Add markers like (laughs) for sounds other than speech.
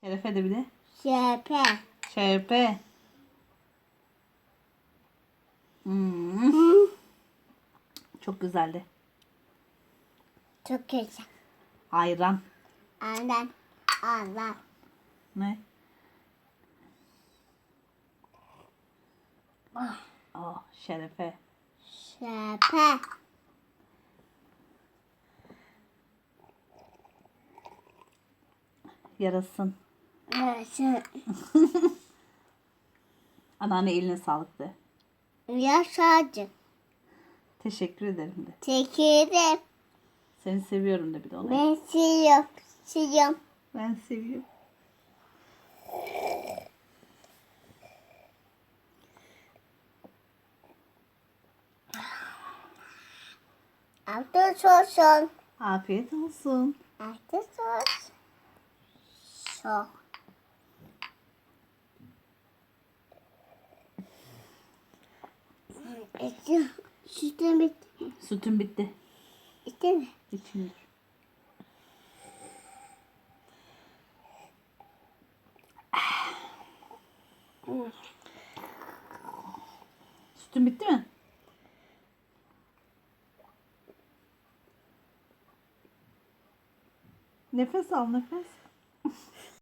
Şerefe de bir de. Şepe. Şerefe. Hmm. Çok güzeldi. Çok güzel. Ayran. Andan. Allah. Ne? Oh, şerefe. Şepe. Yarasın. (laughs) Anneanne eline sağlık de. Yaşacı. Teşekkür ederim de. Tekirim. Seni seviyorum de bir de ona. Ben siliyorum. Siliyorum. Ben seviyorum. Altı sosun. Afiyet olsun. Altı sos. So. Eti. Sütün bitti. Sütün bitti. Bitti mi? İçindir. Sütün bitti mi? Nefes al nefes.